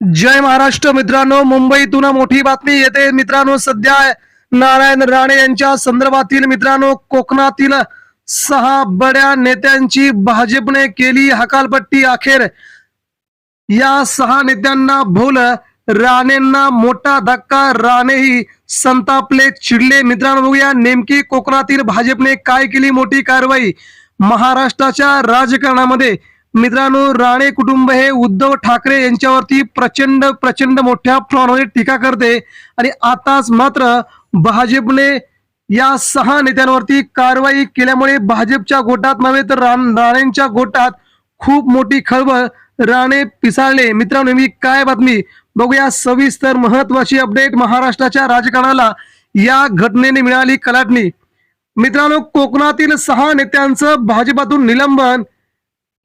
जय महाराष्ट्र मित्रांनो मुंबईतून मोठी बातमी येते. मित्रांनो सध्या नारायण राणे यांच्या संदर्भातील मित्रांनो कोकणातील सहा बड्या नेत्यांची भाजपने केली हकालपट्टी अखेर. या सहा नेत्यांना भूल राणेंना मोठा धक्का राणेही संतापले चिडले. मित्रांनो बघूया नेमकी कोकणातील भाजपने काय केली मोठी कारवाई. महाराष्ट्राच्या राजकारणामध्ये मित्रांनो राणे कुटुंब हे उद्धव ठाकरे यांच्यावरती प्रचंड प्रचंड मोठ्या प्रमाणामध्ये टीका करते. आणि आताच मात्र भाजपने या सहा नेत्यांवरती कारवाई केल्यामुळे भाजपच्या गोटात नव्हे तर राणेंच्या गोटात खूप मोठी खळबळ राणे पिसाळले. मित्रांनो मी काय बातमी? बघूया सविस्तर महत्वाची अपडेट महाराष्ट्राच्या राजकारणाला. या घटनेने मिळाली कलाटणी. मित्रांनो कोकणातील सहा नेत्यांचं भाजपातून निलंबन.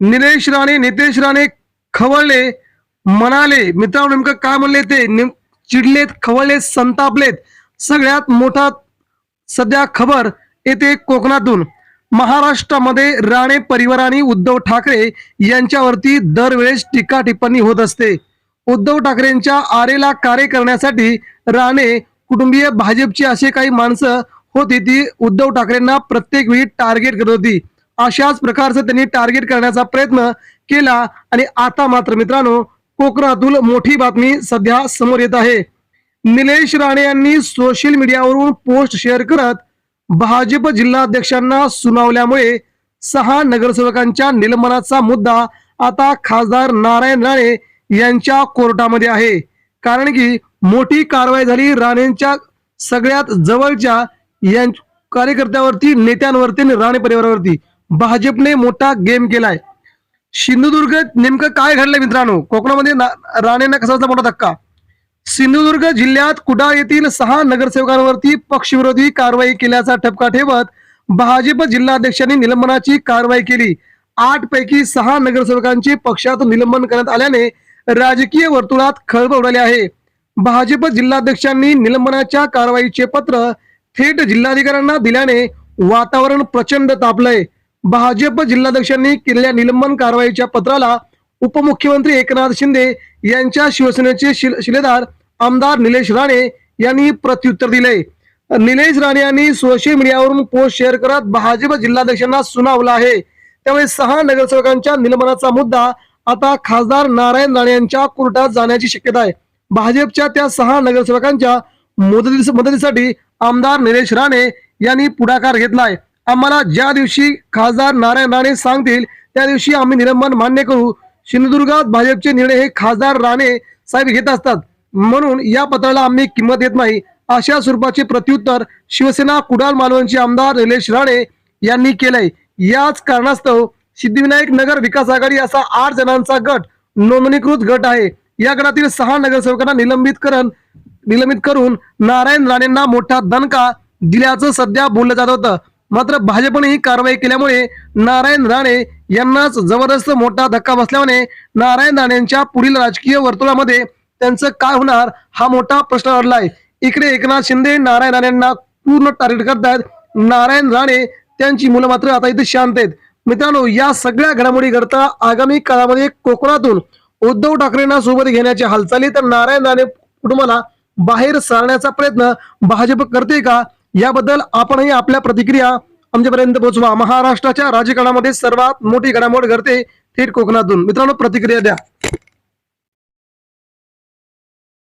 निलेश राणे नितेश राणे खवळले म्हणाले मित्रांनो नेमकं काय म्हणले ते? चिडलेत खवळलेत संतापलेत. सगळ्यात मोठा सध्या खबर येते कोकणातून. महाराष्ट्रामध्ये राणे परिवार आणि उद्धव ठाकरे यांच्यावरती दरवेळेस टीका टिप्पणी होत असते. उद्धव ठाकरेंच्या आरेला कार्य करण्यासाठी राणे कुटुंबीय भाजपची असे काही माणसं होती ती उद्धव ठाकरेंना प्रत्येक वेळी टार्गेट करत होती. अशाच प्रकारचं त्यांनी टार्गेट करण्याचा प्रयत्न केला. आणि आता मात्र मित्रांनो कोकणातून मोठी बातमी सध्या समोर येत आहे. निलेश राणे यांनी सोशल मीडियावरून पोस्ट शेअर करत भाजप जिल्हाध्यक्षांना सुनावल्यामुळे सहा नगरसेवकांच्या निलंबनाचा मुद्दा आता खासदार नारायण राणे यांच्या कोर्टामध्ये आहे. कारण की मोठी कारवाई झाली राणेंच्या सगळ्यात जवळच्या यां कार्यकर्त्यावरती नेत्यांवरती आणि राणे परिवारावरती. भाजपने मोठा गेम केलाय. सिंधुदुर्ग नेमकं काय घडलंय मित्रांनो? कोकणामध्ये राणेंना कसा मोठा धक्का? सिंधुदुर्ग जिल्ह्यात कुडाळ येथील सहा नगरसेवकांवरती पक्षविरोधी कारवाई केल्याचा ठपका ठेवत भाजप जिल्हाध्यक्षांनी निलंबनाची कारवाई केली. आठ पैकी सहा नगरसेवकांचे पक्षात निलंबन करण्यात आल्याने राजकीय वर्तुळात खळबळ उडाली आहे. भाजप जिल्हाध्यक्षांनी निलंबनाच्या कारवाईचे पत्र थेट जिल्हाधिकाऱ्यांना दिल्याने वातावरण प्रचंड तापलंय. भाजप जिल्हाध्यक्षांनी केलेल्या निलंबन कारवाईच्या पत्राला उपमुख्यमंत्री एकनाथ शिंदे यांच्या शिवसेनेचे शिल- शिलेदार आमदार निलेश राणे यांनी प्रत्युत्तर दिले निलेश राणे यांनी सोशल मीडियावरून पोस्ट शेअर करत भाजप जिल्हाध्यक्षांना सुनावला आहे. त्यामुळे सहा नगरसेवकांच्या निलंबनाचा मुद्दा आता खासदार नारायण राणे यांच्या कोर्टात जाण्याची शक्यता आहे. भाजपच्या त्या सहा नगरसेवकांच्या मदतीसाठी आमदार निलेश राणे यांनी पुढाकार घेतलाय. आम्हाला ज्या दिवशी खासदार नारायण राणे सांगतील त्या दिवशी आम्ही निलंबन मान्य करू. सिंधुदुर्गात भाजपचे निर्णय हे खासदार राणे साहेब घेत असतात. म्हणून या पत्राला आम्ही किंमत देत नाही. अशा स्वरूपाचे प्रत्युत्तर शिवसेना कुडाल मालवणचे आमदार निलेश राणे यांनी केलंय. याच कारणास्तव सिद्धिविनायक नगर विकास आघाडी असा आठ जणांचा गट नोंदणीकृत गट आहे. या गटातील सहा नगरसेवकांना निलंबित करण निलंबित करून नारायण राणेंना मोठा दणका दिल्याचं सध्या बोललं जात होतं. मात्र भाजपने ही कारवाई केल्यामुळे नारायण राणे यांनाच जबरदस्त मोठा धक्का बसल्याने नारायण राणेंच्या पुढील राजकीय वर्तुळामध्ये त्यांचं काय होणार हा मोठा प्रश्न अडलाय इकडे एकनाथ शिंदे नारायण राणेंना पूर्ण टार्गेट करतायत. नारायण राणे त्यांची मुलं मात्र आता इथे शांत आहेत. मित्रांनो या सगळ्या घडामोडी घडता आगामी काळामध्ये कोकणातून उद्धव ठाकरेंना सोबत घेण्याच्या हालचाली तर नारायण राणे कुटुंबाला बाहेर सारण्याचा प्रयत्न भाजप करते का? याबद्दल आपणही आपल्या प्रतिक्रिया आमच्यापर्यंत पोहोचवा. महाराष्ट्राच्या राजकारणामध्ये सर्वात मोठी घडामोड घडते थेट कोकणातून. मित्रांनो प्रतिक्रिया द्या.